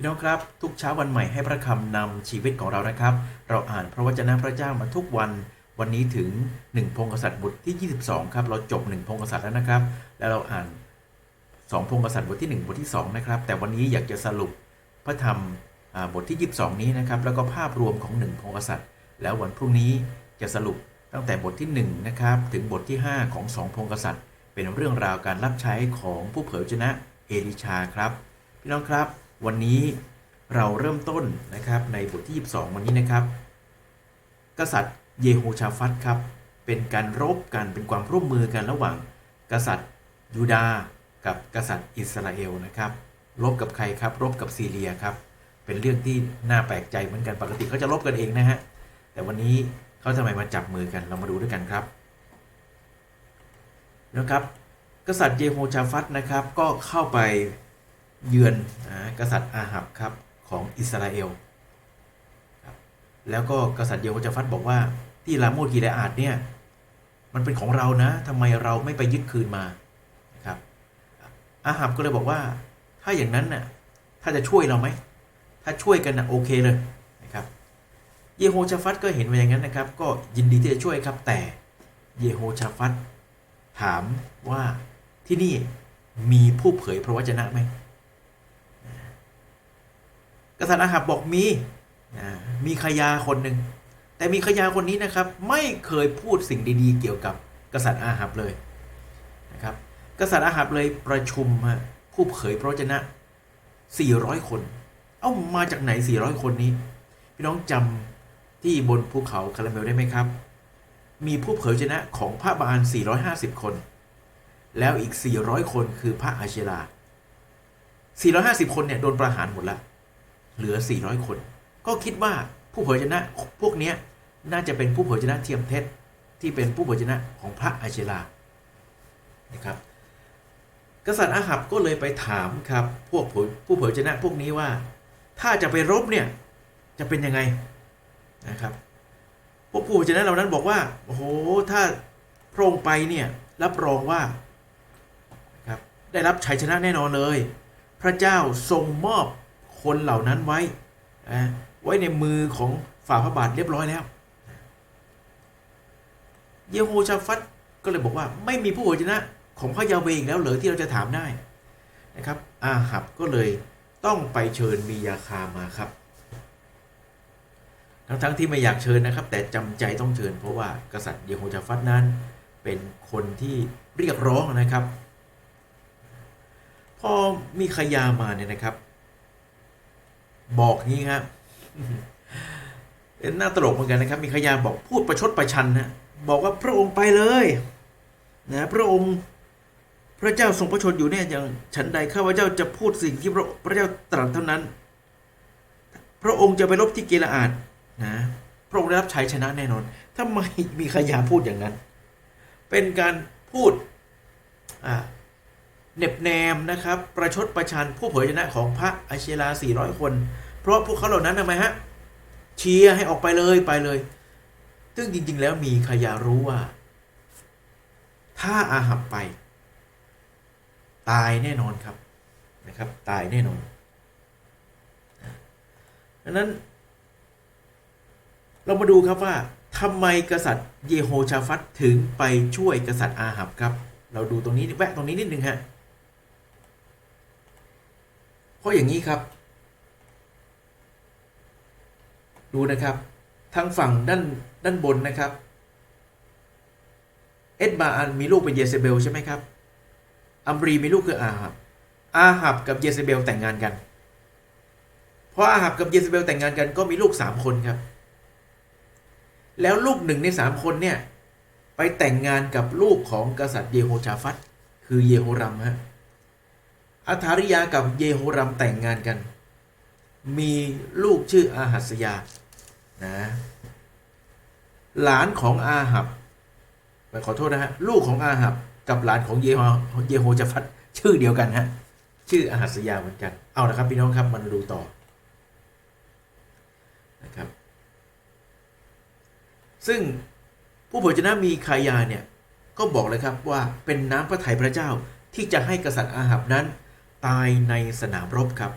พี่น้องครับ ทุกเช้าวันใหม่ให้พระคำนำชีวิตของเรานะครับ เราอ่านพระวจนะพระเจ้ามาทุกวันวันนี้ถึง 1 พงกษัตริย์บทที่ 22 ครับ เราจบ 1 พงกษัตริย์แล้วนะครับ แล้วเราอ่าน 2 พงกษัตริย์บทที่ 1 บทที่ 2 นะครับ แต่วันนี้อยากจะสรุปพระธรรมบทที่ 22 นี้นะครับ แล้วก็ภาพรวมของ 1 พงกษัตริย์ แล้ววันพรุ่งนี้จะสรุปตั้งแต่บทที่ 1 นะครับ ถึงบทที่ 5 ของ 2 พงกษัตริย์ เป็นเรื่องราวการรับใช้ของผู้เผยชนะเอลิชาครับ พี่น้องครับ วันนี้เราเริ่มต้นนะครับในบทที่ 22 วันนี้นะครับ กษัตริย์เยโฮชาฟัตครับ เป็นการรบกันเป็นความร่วมมือกันระหว่าง กษัตริย์ยูดาห์กับกษัตริย์อิสราเอลนะครับรบกับใครครับรบกับซีเรียครับ เป็นเรื่องที่น่าแปลกใจเหมือนกันปกติเขาจะรบกันเองนะฮะแต่วันนี้เขาทำไมมาจับมือกันเรามาดูด้วยกันครับนะครับ กษัตริย์เยโฮชาฟัตนะครับก็เข้าไป เยือนกษัตริย์อาหับครับของอิสราเอล แล้วก็กษัตริย์เยโฮชาฟัตบอกว่าที่ลาโมดกีเลอาดเนี่ยมันเป็นของเรานะทำไมเราไม่ไปยึดคืนมานะครับอาหับก็เลยบอกว่าถ้าอย่างนั้นน่ะถ้าจะช่วยเราไหมถ้าช่วยกันนะโอเคเลยนะครับเยโฮชาฟัตก็เห็นว่าอย่างนั้นนะครับ ก็ยินดีที่จะช่วยครับแต่เยโฮชาฟัตถามว่าที่นี่มีผู้เผยพระวจนะไหม กษัตริย์อาหับบอกมีมีขยาคนหนึ่งแต่มีขยาคนนี้นะครับ ไม่เคยพูดสิ่งดีๆ เกี่ยวกับกษัตริย์อาหับเลยนะครับ กษัตริย์อาหับเลยประชุมผู้เผยพระวจนะ 400 คน เอ้ามาจากไหน 400 คนนี้ พี่น้องจำที่บนภูเขาคาราเมลได้ไหมครับ มีผู้เผยชนะของพระบาล 450 คน แล้วอีก 400 คนคือพระอาเชลา 450 คนเนี่ยโดนประหารหมดละ เหลือ 400 คน ก็คิดว่าผู้เผยชนะพวกนี้น่าจะเป็นผู้เผยชนะเทียมเท็จที่เป็นผู้เผยชนะของพระอาเชลานะครับกษัตริย์อาหับก็เลยไปถามครับพวกผู้เผยชนะพวกนี้ว่า ถ้าจะไปรบเนี่ยจะเป็นยังไงนะครับพวกผู้เผยชนะเหล่านั้นบอกว่าโอ้โหถ้าพระองค์ไปเนี่ยรับรองว่าครับได้รับชัยชนะแน่นอนเลย พระเจ้าทรงมอบ คนเหล่านั้นไว้ไว้ในมือของฝ่าพระบาทเรียบร้อยแล้ว เยโฮชาฟัตก็เลยบอกว่าไม่มีผู้เผยชนะของพระยาเวอีกแล้วเหรอที่เราจะถามได้นะครับ อาหับก็เลยต้องไปเชิญมียาคามาครับทั้งๆที่ไม่อยากเชิญนะครับ แต่จำใจต้องเชิญเพราะว่ากษัตริย์เยโฮชาฟัตนั้น เป็นคนที่เรียกร้องนะครับ พอมีขยามาเนี่ยนะครับ บอกงี้ครับเป็นน่าตลกเหมือนกันนะครับ มีขยาบอกพูดประชดประชันนะบอกว่าพระองค์ไปเลยนะพระองค์พระเจ้าทรงพระชนอยู่เนี่ยอย่างฉันใดข้าพเจ้าจะพูดสิ่งที่พระพระเจ้าตรัสเท่านั้น พระองค์จะไปรบที่เกลาอาดนะพระองค์ได้รับชัยชนะแน่นอนทำไมมีขยาพูดอย่างนั้น เป็นการพูดอ่า เน็บแนมนะครับ ประชดประชันผู้เผยชนะของพระอาเชลา 400 คน เพราะพวกเขาเหล่านั้นทำไมฮะเชียร์ให้ออกไปเลยไปเลย ซึ่งจริง ๆ แล้วมีขยารู้ว่า ถ้าอาหับไป ตายแน่นอนครับนะครับ ตายแน่นอนดังนั้น เรามาดูครับว่าทำไมกษัตริย์เยโฮชาฟัตถึงไปช่วยกษัตริย์อาหับครับ เราดูตรงนี้แวะตรงนี้นิดนึงฮะ เพราะอย่างนี้ครับ ดูนะครับ ทางฝั่งด้านด้านบนนะครับ เอ็ดบาอันมีลูกเป็นเยเซเบลใช่ไหมครับ อัมรีมีลูกคืออาหับ อาหับกับเยเซเบลแต่งงานกัน เพราะอาหับกับเยเซเบลแต่งงานกันก็มีลูกสามคนครับ แล้วลูกหนึ่งในสามคนเนี่ย ไปแต่งงานกับลูกของกษัตริย์เยโฮชาฟัตคือเยโฮรัมฮะ อัธาริยากับเยโฮรัมแต่งงานกัน มีลูกชื่ออาหัสยา นะ หลานของอาหับขอโทษนะฮะ ลูกของอาหับกับหลานของเยโฮเยโฮจาฟัตชื่อเดียวกันฮะ ชื่ออาหัสยาเหมือนกัน เอาละครับพี่น้องครับมันดูต่อ นะครับ ซึ่งผู้เผยชนะมีคายาเนี่ย ก็บอกเลยครับว่าเป็นน้ำพระทัยพระเจ้าที่จะให้กษัตริย์อาหับนั้น ตายในสนามรบครับ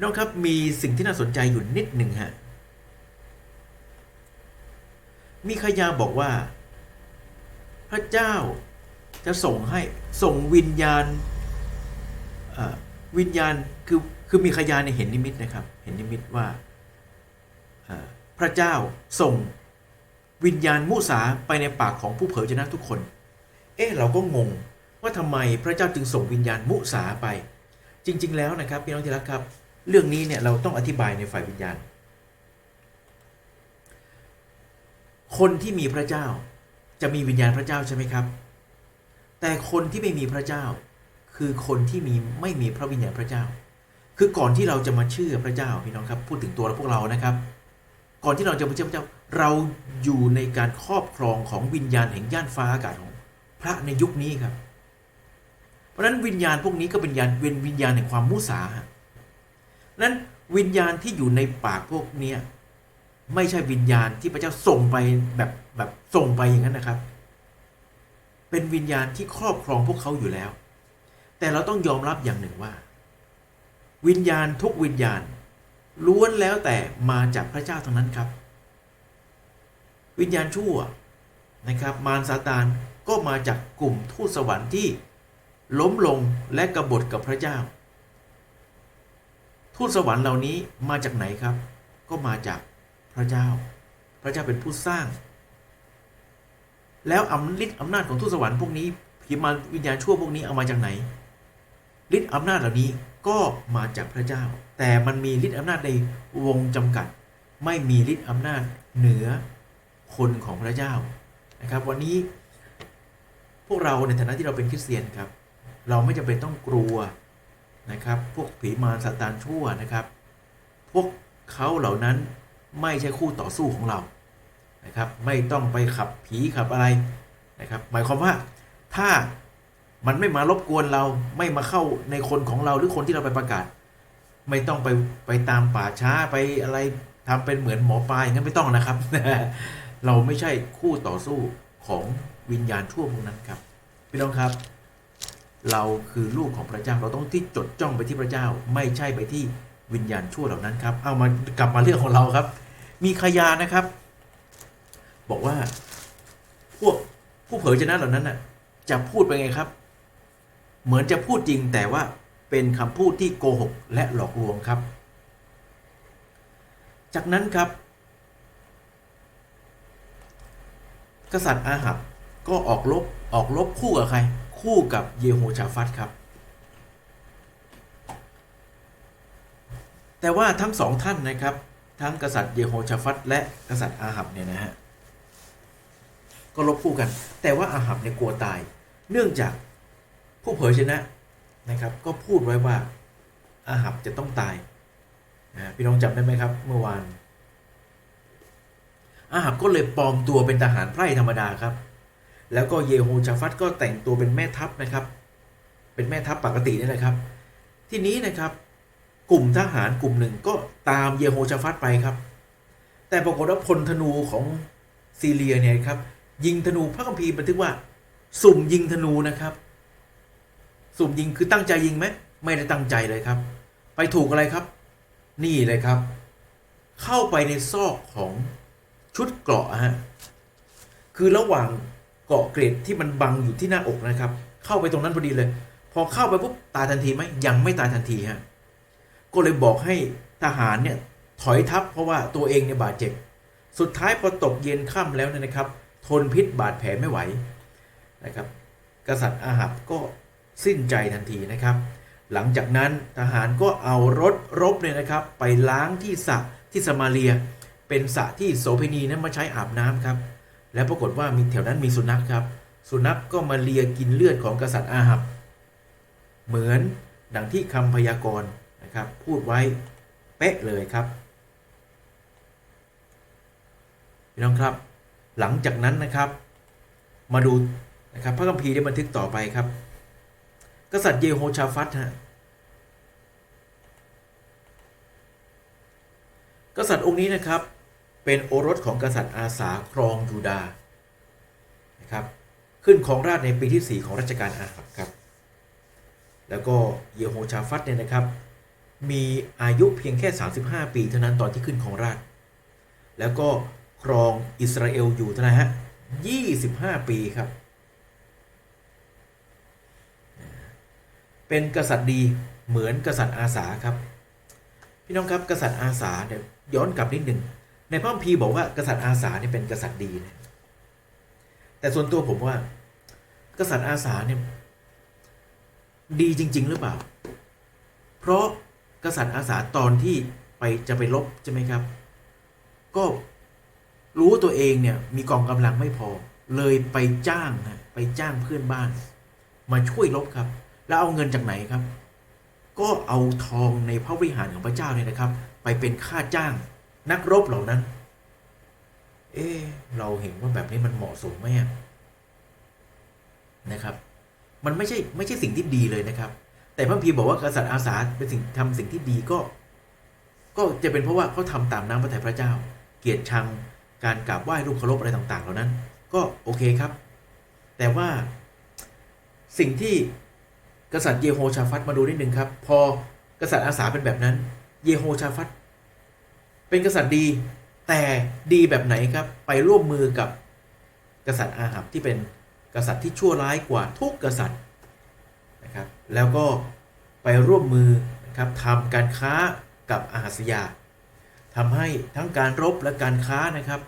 น้องครับมีสิ่งที่น่าสนใจอยู่นิดหนึ่งฮะมีขยาบอกว่า พระเจ้าจะส่งให้ส่งวิญญาณวิญญาณคือคือมีขยาในเห็นนิมิตนะครับ เห็นนิมิตว่าพระเจ้าส่งวิญญาณมุสาไปในปากของผู้เผยชนะทุกคน เอ๊ะเราก็งง ว่าทำไมพระเจ้าจึงส่งวิญญาณมุสาไป จริง ๆ แล้วนะครับพี่น้องที่รักครับ เรื่องนี้เนี่ยเราต้องอธิบายในฝ่ายวิญญาณ คนที่มีพระเจ้าจะมีวิญญาณพระเจ้าใช่ไหมครับ แต่คนที่ไม่มีพระเจ้า คือคนที่มีไม่มีพระวิญญาณพระเจ้า คือก่อนที่เราจะมาเชื่อพระเจ้าพี่น้องครับพูดถึงตัวเราพวกเรานะครับ ก่อนที่เราจะมาเชื่อพระเจ้าเราอยู่ในการครอบครองของวิญญาณแห่งย่านฟ้าอากาศของพระในยุคนี้ครับ เพราะนั้นวิญญาณพวกนี้ก็เป็นวิญญาณเป็นวิญญาณแห่งความมุสาฮะนั้นวิญญาณที่อยู่ในปากพวกเนี้ยไม่ใช่วิญญาณที่พระเจ้าส่งไปแบบแบบส่งไปอย่างนั้นนะครับ เป็นวิญญาณที่ครอบครองพวกเขาอยู่แล้ว แต่เราต้องยอมรับอย่างหนึ่งว่า วิญญาณทุกวิญญาณล้วนแล้วแต่มาจากพระเจ้าทั้งนั้นครับ วิญญาณชั่วนะครับ มารซาตานก็มาจากกลุ่มทูตสวรรค์ที่ ล้มลงและกบฏกับพระเจ้า ทูตสวรรค์เหล่านี้มาจากไหนครับ ก็มาจากพระเจ้า พระเจ้าเป็นผู้สร้าง แล้วอำฤทธิ์อำนาจของทูตสวรรค์พวกนี้ผีมารวิญญาณชั่วพวกนี้เอามาจากไหนฤทธิ์อำนาจเหล่านี้ก็มาจากพระเจ้า แต่มันมีฤทธิ์อำนาจในวงจำกัด ไม่มีฤทธิ์อำนาจเหนือคนของพระเจ้านะครับ วันนี้พวกเราในฐานะที่เราเป็นคริสเตียนครับ เราไม่จำเป็นต้องกลัวนะครับ พวกผีมารซาตานชั่วนะครับ พวกเขาเหล่านั้นไม่ใช่คู่ต่อสู้ของเรานะครับ ไม่ต้องไปขับผีขับอะไรนะครับ หมายความว่าถ้ามันไม่มารบกวนเราไม่มาเข้าในคนของเราหรือคนที่เราไปประกาศ ไม่ต้องไปไปตามป่าช้าไปอะไรทำเป็นเหมือนหมอปลาอย่างนั้นไม่ต้องนะครับ เราไม่ใช่คู่ต่อสู้ของวิญญาณชั่วพวกนั้นครับ พี่น้องครับ เราคือลูกของพระเจ้าเราต้องที่จดจ้องไปที่พระเจ้า ไม่ใช่ไปที่วิญญาณชั่วเหล่านั้นครับ เอามากลับมาเรื่องของเราครับ มีขยานะครับ บอกว่าพวกผู้เผยชนะเหล่านั้นน่ะจะพูดไปไงครับ เหมือนจะพูดจริงแต่ว่าเป็นคำพูดที่โกหกและหลอกลวงครับ จากนั้นครับ กษัตริย์อาหับก็ออกรบออกรบคู่กับใคร คู่กับเยโฮชาฟัตครับ แต่ว่าทั้งสองท่านนะครับ ทั้งกษัตริย์เยโฮชาฟัตและกษัตริย์อาหับเนี่ยนะฮะก็รบคู่กัน แต่ว่าอาหับเนี่ยกลัวตาย เนื่องจากผู้เผยชนะนะครับ ก็พูดไว้ว่าอาหับจะต้องตายนะพี่น้องจำได้ไหมครับ เมื่อวานอาหับก็เลยปลอมตัวเป็นทหารไพร่ธรรมดาครับ แล้วก็เยโฮชาฟัตก็แต่งตัวเป็นแม่ทัพนะครับ เป็นแม่ทัพปกตินี่แหละครับ ที่นี้นะครับกลุ่มทหารกลุ่มหนึ่งก็ตามเยโฮชาฟัตไปครับ แต่ปรากฏว่าพลธนูของซีเรียเนี่ยครับ ยิงธนูพระคัมภีร์บันทึกว่า สุ่มยิงธนูนะครับ สุ่มยิงคือตั้งใจยิงไหมไม่ได้ตั้งใจเลยครับ ไปถูกอะไรครับ นี่เลยครับ เข้าไปในซอกของชุดเกราะฮะคือระหว่าง เกาะเกรดที่มันบังอยู่ที่หน้าอกนะครับ เข้าไปตรงนั้นพอดีเลย พอเข้าไปปุ๊บตายทันทีไหมยังไม่ตายทันทีฮะก็เลยบอกให้ทหารเนี่ยถอยทัพเพราะว่าตัวเองเนี่ยบาดเจ็บ สุดท้ายพอตกเย็นค่ำแล้วเนี่ยนะครับ ทนพิษบาดแผลไม่ไหวนะครับ กษัตริย์อาหับก็สิ้นใจทันทีนะครับ หลังจากนั้นทหารก็เอารถรบเนี่ยนะครับ ไปล้างที่สระที่สมาเรีย เป็นสระที่โสเภณีนั้นมาใช้อาบน้ำครับ แล้วปรากฏว่ามีแถวนั้นมีสุนัขครับ สุนัขก็มาเลียกินเลือดของกษัตริย์อาหับ เหมือนดังที่คำพยากรณ์นะครับ พูดไว้เป๊ะเลยครับพี่น้องครับ หลังจากนั้นนะครับ มาดูนะครับพระคัมภีร์ได้บันทึกต่อไปครับ กษัตริย์เยโฮชาฟัตฮะกษัตริย์องค์นี้นะครับ เป็นโอรสของกษัตริย์อาสาครองยูดาห์นะครับขึ้นของราชในปีที่ 4 ของรัชกาลอาหับครับ แล้วก็เยโฮชาฟัตเนี่ยนะครับ มีอายุเพียงแค่ 35 ปีเท่านั้นตอนที่ขึ้นของราช แล้วก็ครองอิสราเอลอยู่เท่าไหร่ฮะ 25 ปีครับ เป็นกษัตริย์ดีเหมือนกษัตริย์อาสาครับ พี่น้องครับกษัตริย์อาสาเนี่ยย้อนกลับนิดหนึ่ง ในพระคัมภีร์บอกว่ากษัตริย์อาสาเนี่ยเป็นกษัตริย์ดีนะแต่ส่วนตัวผมว่า กษัตริย์อาสาเนี่ยดีจริง ๆ หรือเปล่า เพราะกษัตริย์อาสาตอนที่ไปจะไปรบใช่ไหมครับ ก็รู้ตัวเองเนี่ยมีกองกำลังไม่พอ เลยไปจ้างนะไปจ้างเพื่อนบ้าน มาช่วยรบครับ แล้วเอาเงินจากไหนครับ ก็เอาทองในพระวิหารของพระเจ้าเนี่ยนะครับ ไปเป็นค่าจ้าง นักรบเหล่านั้น เอ๊เราเห็นว่าแบบนี้มันเหมาะสมไหมนะครับ มันไม่ใช่ไม่ใช่สิ่งที่ดีเลยนะครับ แต่พระคัมภีบอกว่ากษัตริย์อาสาเป็นสิ่งทำสิ่งที่ดีก็ ก็จะเป็นเพราะว่าเขาทำตามน้ำพระทัยพระเจ้า เกียรติชังการกราบไหว้รูปเคารพอะไรต่างๆ เหล่านั้น ก็โอเคครับ แต่ว่าสิ่งที่กษัตริย์เยโฮชาฟัตมาดูนิดนึงครับ พอกษัตริย์อาสาเป็นแบบนั้น เยโฮชาฟัต เป็นกษัตริย์ดีแต่ดีแบบไหนครับไปร่วมมือกับกษัตริย์อาหับที่เป็นกษัตริย์ที่ชั่วร้ายกว่าทุกกษัตริย์นะครับแล้วก็ไปร่วมมือนะครับทำการค้ากับอาหัสยาทำให้ทั้งการรบและการค้านะครับ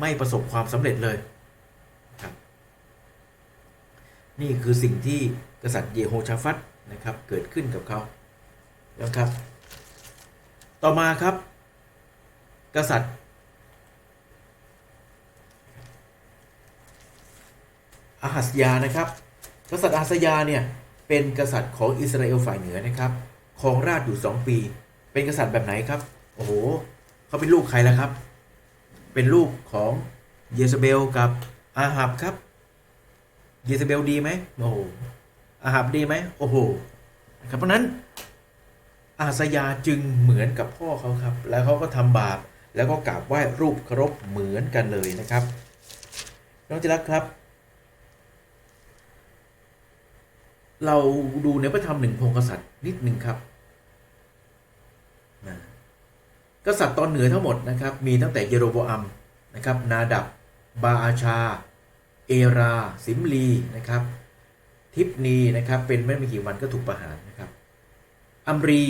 ไม่ประสบความสำเร็จเลยครับนี่คือสิ่งที่กษัตริย์เยโฮชาฟัตนะครับเกิดขึ้นกับเขานะครับ ต่อมาครับ กษัตริย์ อาหัสยานะครับ กษัตริย์อาหัสยาเนี่ยเป็นกษัตริย์ของอิสราเอลฝ่ายเหนือนะครับครองราชอยู่สองปี เป็นกษัตริย์แบบไหนครับ โอ้โหเขาเป็นลูกใครล่ะครับ เป็นลูกของเยซาเบลกับอาหับครับ เยซาเบลดีไหมโอ้โหอาหับดีไหมโอ้โหครับเพราะนั้นอาสยาจึงเหมือนกับพ่อเขาครับ แล้วเขาก็ทำบาป แล้วก็กราบไหว้รูปเคารพเหมือนกันเลยนะครับ น้องจิรักครับ เราดูในพระธรรมหนึ่งพงศ์กษัตริย์นิดหนึ่งครับนะกษัตริย์ตอนเหนือทั้งหมดนะครับ มีตั้งแต่เยโรโบอัมนะครับ นาดับบาอาชา เอรา สิมลีนะครับ ทิปนีนะครับ เป็นไม่มีกี่วันก็ถูกประหารนะครับ อัมรี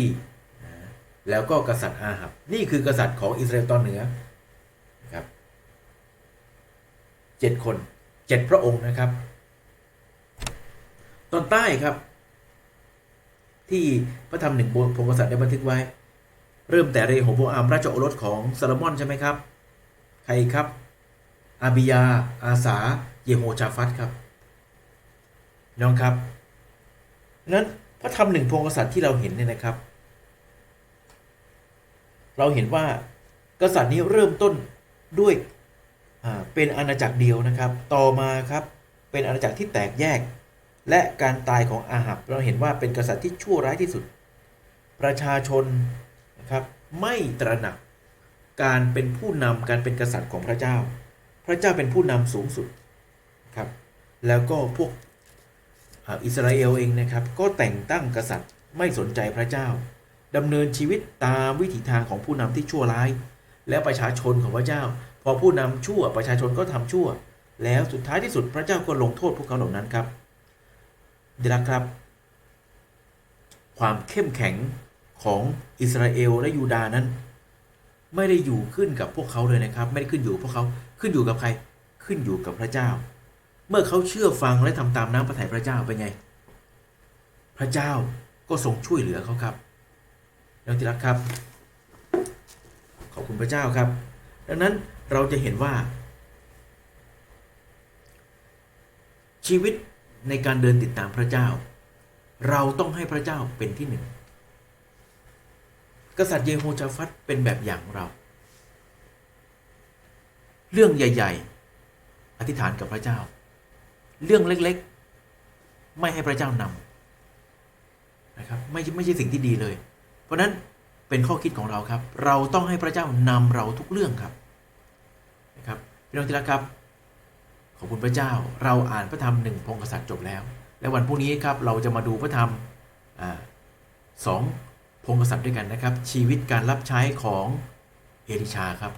แล้วก็กษัตริย์อาหับ นี่คือกษัตริย์ของอิสราเอลตอนเหนือครับเจ็ดคนเจ็ดพระองค์นะครับ ตอนใต้ครับ ที่พระธรรมหนึ่งพงศกษัตริย์ได้บันทึกไว้ เริ่มแต่เรโหโบอามราชโอรสของซาโลมอนใช่ไหมครับ ใครครับ อาบิยา อาสา เยโฮชาฟัตครับน้องครับนั้นพระธรรมหนึ่งพงศกษัตริย์ที่เราเห็นเนี่ยนะครับ เราเห็นว่ากษัตริย์นี้เริ่มต้นด้วยเป็นอาณาจักรเดียวนะครับ ต่อมาครับเป็นอาณาจักรที่แตกแยก และการตายของอาหับ เราเห็นว่าเป็นกษัตริย์ที่ชั่วร้ายที่สุด ประชาชนนะครับไม่ตระหนักการเป็นผู้นำการเป็นกษัตริย์ของพระเจ้า พระเจ้าเป็นผู้นำสูงสุดครับ แล้วก็พวกอิสราเอลเองนะครับ ก็แต่งตั้งกษัตริย์ไม่สนใจพระเจ้า ดำเนินชีวิตตามวิถีทางของผู้นำที่ชั่วร้าย และประชาชนของพระเจ้า พอผู้นำชั่วประชาชนก็ทำชั่ว แล้วสุดท้ายที่สุดพระเจ้าก็ลงโทษพวกเขาเหล่านั้นครับเดี๋ยวนะครับ ความเข้มแข็งของอิสราเอลและยูดานั้น ไม่ได้อยู่ขึ้นกับพวกเขาเลยนะครับ ไม่ได้ขึ้นอยู่กับพวกเขาขึ้นอยู่กับใครขึ้นอยู่กับพระเจ้า เมื่อเขาเชื่อฟังและทำตามน้ำพระทัยพระเจ้าเป็นไง พระเจ้าก็ทรงช่วยเหลือเขาครับ น้องที่รักครับ ขอบคุณพระเจ้าครับ ดังนั้นเราจะเห็นว่า ชีวิตในการเดินติดตามพระเจ้า เราต้องให้พระเจ้าเป็นที่หนึ่ง กษัตริย์เยโฮชาฟัตเป็นแบบอย่างของเรา เรื่องใหญ่ ๆ อธิษฐานกับพระเจ้า เรื่องเล็กๆ ไม่ให้พระเจ้านำนะครับไม่ไม่ใช่สิ่งที่ดีเลย เพราะนั้นเป็นข้อคิดของเราครับ เราต้องให้พระเจ้านำเราทุกเรื่องครับนะครับพี่น้องที่รักครับขอบคุณพระเจ้า เราอ่านพระธรรมหนึ่งพงศกษัตริย์จบแล้ว และวันพรุ่งนี้ครับเราจะมาดูพระธรรมอสองพงศ์กษัตริย์ด้วยกันนะครับ ชีวิตการรับใช้ของเอลิชาครับ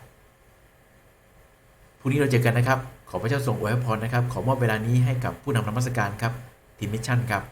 พรุ่งนี้เราเจอกันนะครับ ขอพระเจ้าทรงอวยพรนะครับ ขอมอบเวลานี้ให้กับผู้นำนมัสการครับทีมมิชชั่นครับ